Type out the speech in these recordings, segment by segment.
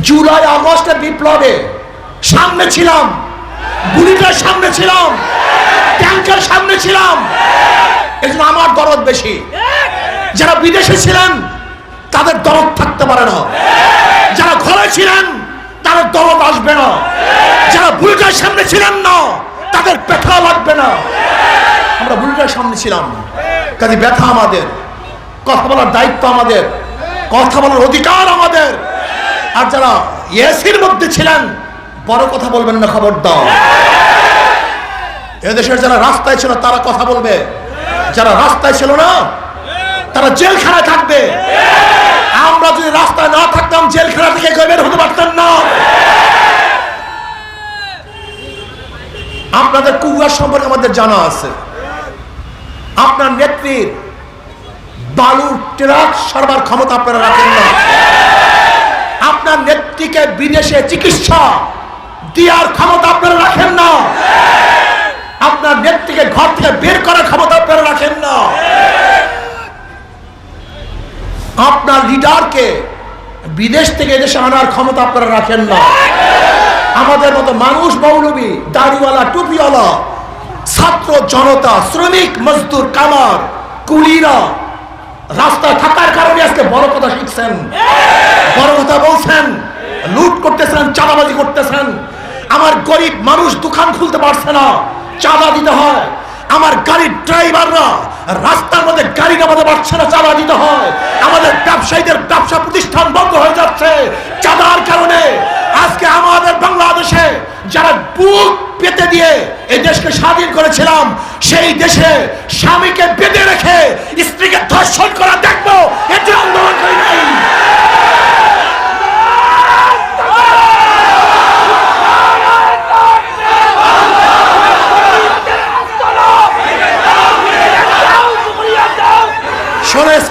জুলাই আগস্টের বিপ্লবে সামনে ছিলাম, বুলেটের সামনে ছিলাম, ট্যাঙ্কের সামনে ছিলাম। এই জন্য আমার দরদ বেশি। যারা বিদেশে ছিলেন, তাদের দরদ থাকতে পারে না। যারা ঘরে ছিলেন, তাদের দরদ আসবে না। যারা বুলেটের সামনে ছিলেন না, তাদের ব্যথা লাগবে না। আমরা বুলেটের সামনে ছিলাম। কাজে ব্যথা আমাদের, কথা বলার দায়িত্ব আমাদের, কথা বলার অধিকার আমাদের। আর যারা এসির মধ্যে ছিলেন, বড় কথা বলবেন না খবর দাও এদেশের যারা রাস্তায় ছিল, তারা কথা বলবে। যারা রাস্তায় ছিল না, তারা জেলখানায় থাকবে। আমরা যদি রাস্তায় না থাকতাম, জেলখানা থেকে বের হতে পারতাম না। আপনাদের কুয়ার সম্পর্কে আমাদের জানা আছে। আপনার নেত্রীর বালুর ট্রাক সরবার ক্ষমতা আপনারা রাখেন না। আপনার নেত্রীকে বিদেশে চিকিৎসা দেওয়ার ক্ষমতা আপনারা রাখেন না। আপনার নেত্রীকে ঘর থেকে বের করার ক্ষমতা আপনারা রাখেন না। আপনার লিডারকে বিদেশ থেকে এদেশে আনার ক্ষমতা আপনারা রাখেন না। আমাদের মতো মানুষ মৌলবী, দাড়িওয়ালা, টুপিওয়ালা, ছাত্র জনতা, শ্রমিক, মজদুর, কামার, কুলিরা রাস্তায় থাকার কারণে আজকে বড় কথা শিখছেন। বড় কথা বলছেন লুট করতেছেন চাঁদাবাজি করতেছেন। আমার গরিব মানুষ দোকান খুলতে পারছে না, চাঁদা দিতে হয়। আমার গাড়ির ড্রাইভাররা রাস্তার মধ্যে গাড়ি নামাতে পারছে না, চাঁদা দিতে হয়। আমাদের ব্যবসায়ীদের ব্যবসা প্রতিষ্ঠান বন্ধ হয়ে যাচ্ছে চাঁদার কারণে। আজকে আমাদের বাংলাদেশে যারা বুক পেতে দিয়ে এই দেশকে স্বাধীন করেছিলাম, সেই দেশে স্বামীকে বেঁধে রেখে স্ত্রীকে ধর্ষণ করা দেখব এটি আন্দোলন করি নাই।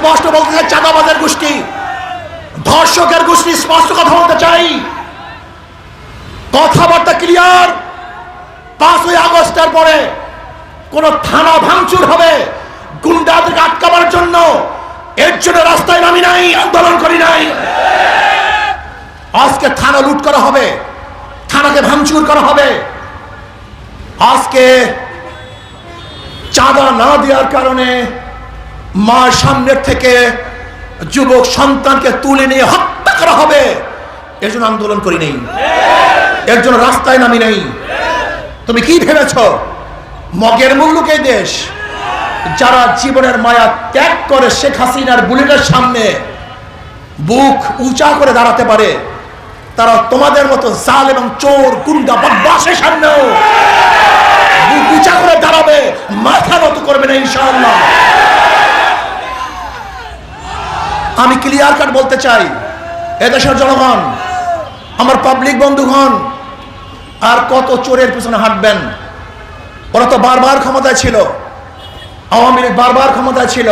স্পষ্ট বলতে চাই, চাঁদাবাজের গোষ্ঠী। ধর্ষকের গোষ্ঠী স্পষ্ট কথা বলতে চাই। কথাবার্তা ক্লিয়ার পাঁচই আগস্টের পরে কোন থানা ভাঙচুর হবে। গুন্ডাদেরকে আটকাবার জন্য। এর জন্য রাস্তায় নামি নাই, আন্দোলন করি নাই। আজকে থানা লুট করা হবে। থানাকে ভাঙচুর করা হবে। আজকে চাঁদা না দেওয়ার কারণে মার সামনের থেকে যুবক সন্তানকে তুলে নিয়ে হত্যা করা হবে। এর জন্য আন্দোলন করি নেই। এর জন্য রাস্তায় নামি নেই। তুমি কি ভেবেছ? মগের মুল্লুকে দেশ। যারা জীবনের মায়া ত্যাগ করে শেখ হাসিনার বুলেটের সামনে বুক উঁচা করে দাঁড়াতে পারে, তারা তোমাদের মতো জাল এবং চোর, গুন্ডা বদমাসের সামনেও বুক উঁচা করে দাঁড়াবে, মাথা মতো করবে না ইনশাআল্লাহ। আমি ক্লিয়ার কাট বলতে চাই, এদেশের জনগণ, আমার পাবলিক বন্ধুগণ, আর কত চোরের পিছনে হাঁটবেন? ওরা তো বারবার ক্ষমতায় ছিল। আওয়ামী লীগ বারবার ক্ষমতায় ছিল।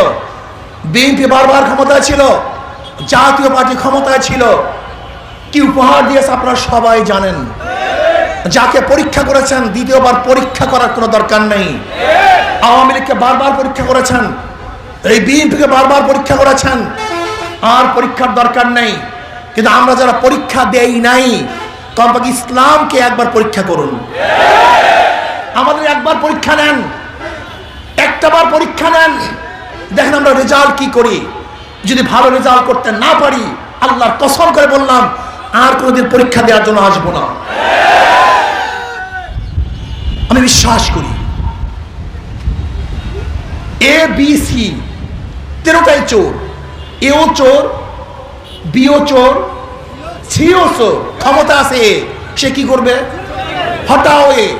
বিএনপি বারবার ক্ষমতায় ছিল। জাতীয় পার্টি ক্ষমতায় ছিল। কি উপহার দিয়েছে আপনারা সবাই জানেন। যাকে পরীক্ষা করেছেন, দ্বিতীয়বার পরীক্ষা করার কোনো দরকার নেই। আওয়ামী লীগকে বারবার পরীক্ষা করেছেন। এই বিএনপিকে বারবার পরীক্ষা করেছেন। আর পরীক্ষার দরকার নাই। কিন্তু আমরা যারা পরীক্ষা দেই নাই কমপক্ষে ইসলামকে একবার পরীক্ষা করুন। আমাদের একবার পরীক্ষা নেন। একটাবার পরীক্ষা নেন। দেখেন আমরা রেজাল্ট কি করি। যদি ভালো রেজাল্ট করতে না পারি, আল্লাহর কসম করে বললাম, আর কোনোদিন পরীক্ষা দেওয়ার জন্য আসব না। আমি বিশ্বাস করি এ বি সি তেরোটাই চোর। এও চোর, বিও চোর সিও চোর। ক্ষমতা আছে সে কি করবে? হটাও এ।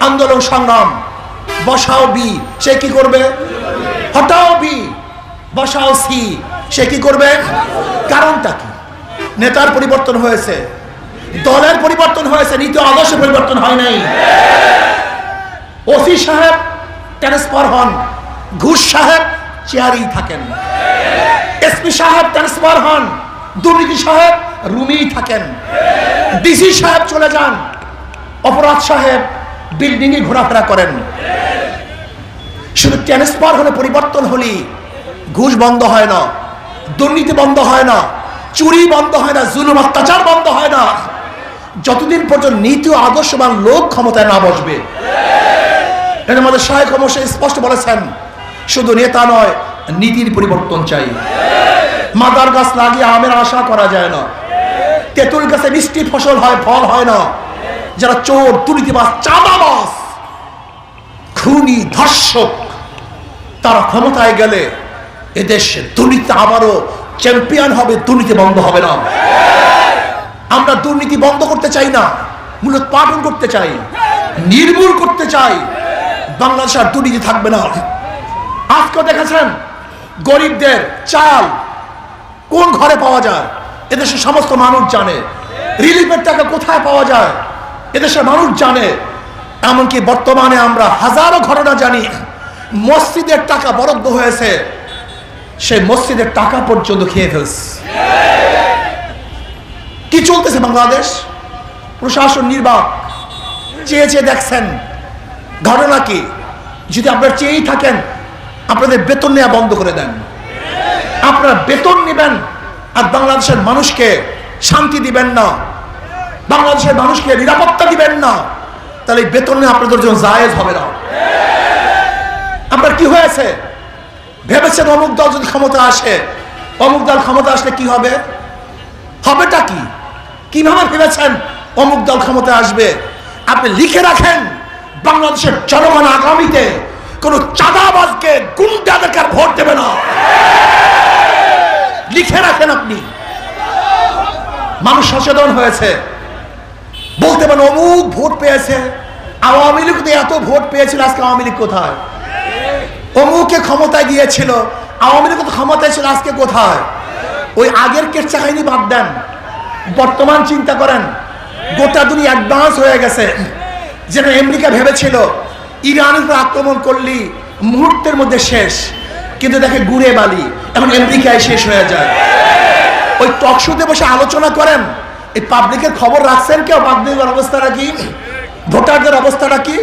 আন্দোলন সংগ্রাম। বসাও বি। সে কি করবে? হটাও বি। বসাও সি। সে কি করবে? কারণটা কি? নেতার পরিবর্তন হয়েছে। দলের পরিবর্তন হয়েছে। নীতি আদর্শ পরিবর্তন হয় নাই। ওসি সাহেব ট্রান্সফার হন ঘুষ সাহেব চেয়ারেই থাকেন। এসপি সাহেব ট্রান্সফার হন দুর্নীতি সাহেব রুমেই থাকেন। ডিসি সাহেব চলে যান। অপরাধ সাহেব বিল্ডিং এ ঘোরাফেরা করেন। শুধু ট্রান্সফার হলে পরিবর্তন হলি ঘুষ বন্ধ হয় না, দুর্নীতি বন্ধ হয় না, চুরি বন্ধ হয় না, জুলুম, অত্যাচার বন্ধ হয় না। যতদিন পর্যন্ত নীতি ও আদর্শবান লোক ক্ষমতায় না বসবে। এটা আমাদের সহায়ক অবশ্যই স্পষ্ট বলেছেন শুধু নেতা নয়, নীতির পরিবর্তন চাই। মাদার গাছ লাগিয়ে আমের আশা করা যায় না। তেঁতুল গাছে মিষ্টি ফসল হয়, ফল হয় না। যারা চোর দুর্নীতিবাস চাঁদাবাস খুনি, ধর্ষক, তারা ক্ষমতায় গেলে এদেশে দুর্নীতি আবারও চ্যাম্পিয়ন হবে, দুর্নীতি বন্ধ হবে না। আমরা দুর্নীতি বন্ধ করতে চাই না, মূলোৎপাদন করতে চাই, নির্মূল করতে চাই। বাংলাদেশ আর দুর্নীতি থাকবে না। আজকে দেখেছেন গরিবদের চাল কোন ঘরে পাওয়া যায়? এদেশের সমস্ত মানুষ জানে। রিলিফের টাকা কোথায় পাওয়া যায়? এদেশের মানুষ জানে। এমনকি বর্তমানে আমরা হাজারো ঘটনা জানি। মসজিদের টাকা বরাদ্দ হয়েছে। সেই মসজিদের টাকা পর্যন্ত খেয়ে ফেলছে। কি চলতেছে বাংলাদেশ? প্রশাসন নির্বাক, চেয়ে চেয়ে দেখছেন। ঘটনা কি? যদি আপনারা চেয়েই থাকেন আপনাদের বেতন নেওয়া বন্ধ করে দেন। আপনারা বেতন নেবেন, আর বাংলাদেশের মানুষকে শান্তি দিবেন না। বাংলাদেশের মানুষকে নিরাপত্তা দিবেন না। তাহলে বেতন নিয়ে আপনাদের জন্য জায়েজ হবে না। আপনার কি হয়েছে? ভেবেছেন অমুক দল যদি ক্ষমতা আসে, অমুক দল ক্ষমতা আসলে কি হবে? হবেটা কি? কীভাবে ভেবেছেন অমুক দল ক্ষমতা আসবে? আপনি লিখে রাখেন, বাংলাদেশের জনগণ আগামীতে কোন চাঁদাবাজকে গুন্ডাদেরকে আর ভোট দেবে না। লিখে রাখেন আপনি। মানুষ সচেতন হয়েছে। বলতে পারেন, অমুক ভোট পেয়েছে। আওয়ামী লীগ এত ভোট পেয়েছিল, আজকে আওয়ামী লীগ কোথায়? অমুকে ক্ষমতায় গিয়েছিল, আওয়ামী লীগ ক্ষমতায় ছিল, আজকে কোথায়? ওই আগের কেচ্ছা কাহিনী বাদ দেন। বর্তমান চিন্তা করেন, গোটা দুনিয়া অ্যাডভান্স হয়ে গেছে। যেটা আমেরিকা ভেবেছিল ইরানের উপর আক্রমণ করলি, মুহূর্তের মধ্যে শেষ। কিন্তু দেখে গুড়ে বালি, এখন আমেরিকায় শেষ হয়ে যায়। ওই টক শোতে বসে আলোচনা করেন, এই পাবলিকের খবর রাখছেন কেউ? পাবলিকের অবস্থাটা কি ভোটারদের অবস্থাটা কি?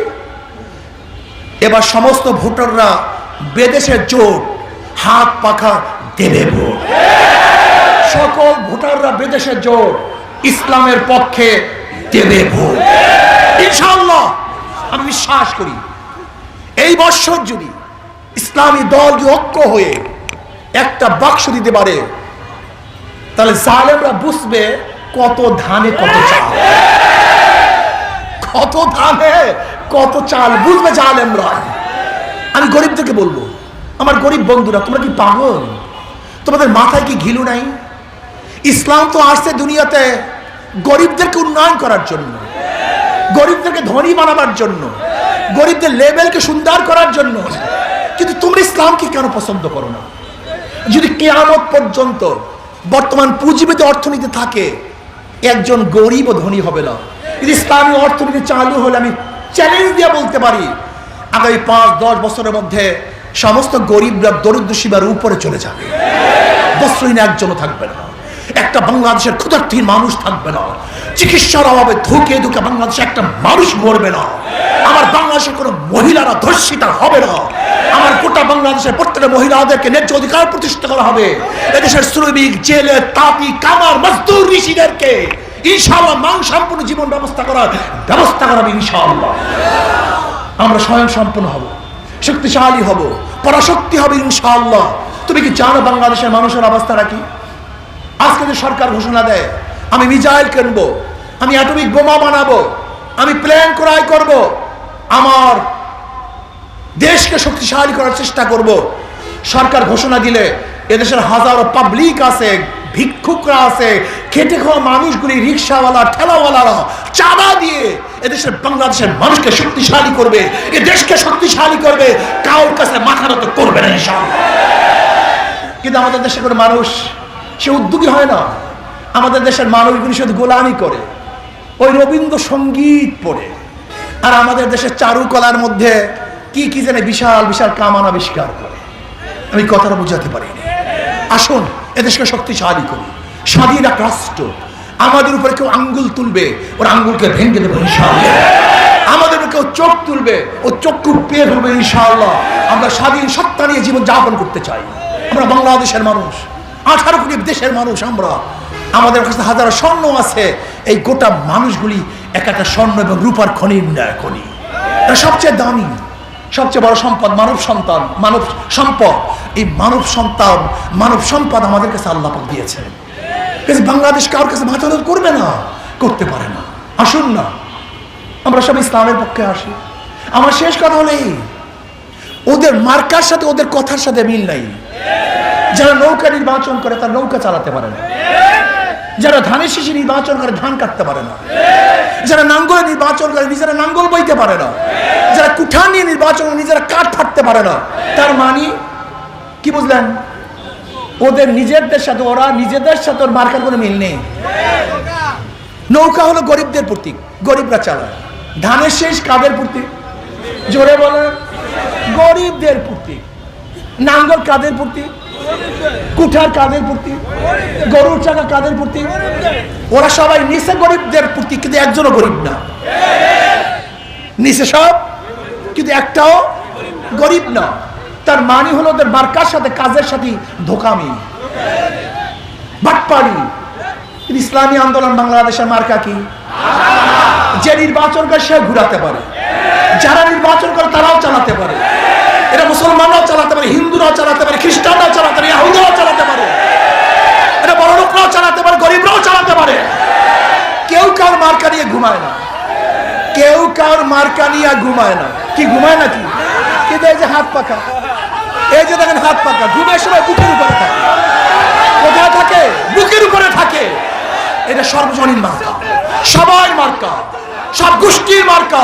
এবার সমস্ত ভোটাররা বেদেশের জোট, হাত পাখা দেবে ভোট। সকল ভোটাররা বিদেশে জোর ইসলামের পক্ষে দেবে ভোট। ইনশাআল্লাহ, আমি বিশ্বাস করি। এই বৎসর যদি ইসলামী দল ঐক্য হয়ে একটা বাক্স দিতে পারে, তাহলে জালেমরা বুঝবে কত ধানে কত চাল। কত ধানে কত চাল বুঝবে জালেমরা। আমি গরিবদেরকে বলব, আমার গরিব বন্ধুরা, তোমরা কি পাগল? তোমাদের মাথায় কি ঘিলু নাই? ইসলাম তো আসছে দুনিয়াতে গরিবদেরকে উন্নয়ন করার জন্য, গরিবদেরকে ধনী বানাবার জন্য। গরিবদের লেভেলকে সুন্দর করার জন্য। কিন্তু তোমরা ইসলামকে কেন পছন্দ করো না? যদি কেয়ামত পর্যন্ত বর্তমান পুঁজিবিদ অর্থনীতি থাকে, একজন গরিব ও ধনী হবে না। যদি ইসলামী অর্থনীতি চালু হলে আমি চ্যালেঞ্জ দিয়ে বলতে পারি, আগামী পাঁচ, দশ বছরের মধ্যে সমস্ত গরিবরা দরিদ্র সীমার উপরে চলে যাবে। বস্ত্রহীন একজনও থাকবে না। একটা বাংলাদেশের ক্ষুধার্থীর মানুষ থাকবে না। চিকিৎসার অভাবে ধুকে ধুকে বাংলাদেশে একটা মানুষ মরবে না। আমার বাংলাদেশের কোনো মহিলারা ধর্ষিতা হবে না। আমার গোটা বাংলাদেশের প্রত্যেকটা মহিলাদেরকে ন্যায্য অধিকার প্রতিষ্ঠা করা হবে। এদেশের শ্রমিক, জেলে, তাঁতি, কামার, মজদুর, ঋষিদেরকে ইনশাআল্লাহ মান সম্পূর্ণ জীবন ব্যবস্থা করার ব্যবস্থা করা হবে ইনশাআল্লাহ। আমরা স্বয়ং সম্পূর্ণ হব, শক্তিশালী হব, পরাশক্তি হবে ইনশাআল্লাহ। তুমি কি জানো বাংলাদেশের মানুষের অবস্থাটা কি? আজকে যে সরকার ঘোষণা দেয়, আমি মিজাইল কিনবো, আমি অ্যাটমিক বোমা বানাবো, আমি প্ল্যান ক্রয় করব, আমার দেশকে শক্তিশালী করার চেষ্টা করব। সরকার ঘোষণা দিলে এদেশের হাজারো পাবলিক আছে, ভিক্ষুকরা আছে, খেটে খাওয়া মানুষগুলি, রিক্সাওয়ালা, ঠেলাওয়ালারা চাঁদা দিয়ে এদেশের বাংলাদেশের মানুষকে শক্তিশালী করবে, এ দেশকে শক্তিশালী করবে কাউর কাছে মাথা নত করবে না কিন্তু আমাদের দেশে কোনো মানুষ সে উদ্যোগী হয় না। আমাদের দেশের মানুষগুলি শুধু গোলামি করে, ওই রবীন্দ্রসঙ্গীত পড়ে। আর আমাদের দেশের চারুকলার মধ্যে কি কি জানে বিশাল বিশাল কামান আবিষ্কার করে। আমি কথাটা বুঝাতে পারিনি। আসুন, এদেশকে শক্তিশালী করি। স্বাধীন এক রাষ্ট্র। আমাদের উপরে কেউ আঙ্গুল তুলবে, ওর আঙ্গুলকে ভেঙে দেবো ইনশাআল্লাহ। আমাদের কেউ চোখ তুলবে ও চক্ষু পেয়ে ফেলবে ইনশাআল্লাহ। আমরা স্বাধীন সত্তা নিয়ে জীবন যাপন করতে চাই। আমরা বাংলাদেশের মানুষ। আঠারো কোটি দেশের মানুষ আমরা। আমাদের কাছে হাজারো স্বর্ণ আছে। এই গোটা মানুষগুলি এক একটা স্বর্ণ এবং রূপার খনি খনি। সবচেয়ে দামি, সবচেয়ে বড় সম্পদ মানব সন্তান, মানব সম্পদ। এই মানব সন্তান, মানব সম্পদ আমাদের কাছে আল্লাহ পাক দিয়েছে বাংলাদেশ কারোর কাছে মাথা করবে না, করতে পারে না। আসুন না, আমরা সব ইসলামের পক্ষে আসি। আমার শেষ কথা হলেই ওদের মার্কার সাথে, ওদের কথার সাথে মিল নাই। যারা নৌকা নির্বাচন করে তার নৌকা চালাতে পারে না। যারা ধানের শিশি নির্বাচন করে ধান কাটতে পারে না। যারা নাঙ্গল নির্বাচন করে নিজেরা নাঙ্গল বইতে পারে না। যারা কুঠা নিয়ে নির্বাচন করে নিজেরা কাঠ ফাটতে পারে না। তার মানে কি বুঝলেন? ওদের নিজেদের সাথে ওরা নিজেদের সাথে ওর মার্কার কোনো মিল নেই। নৌকা হলো গরিবদের প্রতীক, গরিবরা চালায়। ধানের শেষ কাদের প্রতীক? জোরে বলে গরিবদের প্রতীক। নাঙ্গল কাদের প্রতীক? কুঠার কাদের প্রতি? গরুর চাকা কাদের প্রতি? ওরা সবাই নিচে গরিবদের প্রতি, কিন্তু একজনও গরিব না। নিচে সব, কিন্তু একটাও গরিব না। তার মানে হলো ওদের মার্কার সাথে, কাজের সাথে ধোকামি। বাটপাড়ি ইসলামী আন্দোলন বাংলাদেশের মার্কা কি? যে নির্বাচন করে সে ঘুরাতে পারে। যারা নির্বাচন করে তারাও চালাতে পারে। এটা মুসলমানরাও চালাতে পারে, হিন্দুরাও চালাতে পারে, খ্রিস্টানরাও চালাতে পারে ইয়াহুদাও চালাতে পারে। এটা বড় লোকরাও চালাতে পারে, গরিবরাও চালাতে পারে। কেউ কার মার্কা নিয়ে ঘুমায় না। কেউ কার মার্কা নিয়ে ঘুমায় না। কি ঘুমায় না কি? এই যে হাত পাকা? এই যে দেখেন হাত পাকা, ঘুমের সময় বুকের উপরে থাকে। কোথায় থাকে? বুকের উপরে থাকে। এটা সর্বজনীন মার্কা। সবাই মার্কা। সব গোষ্ঠীর মার্কা।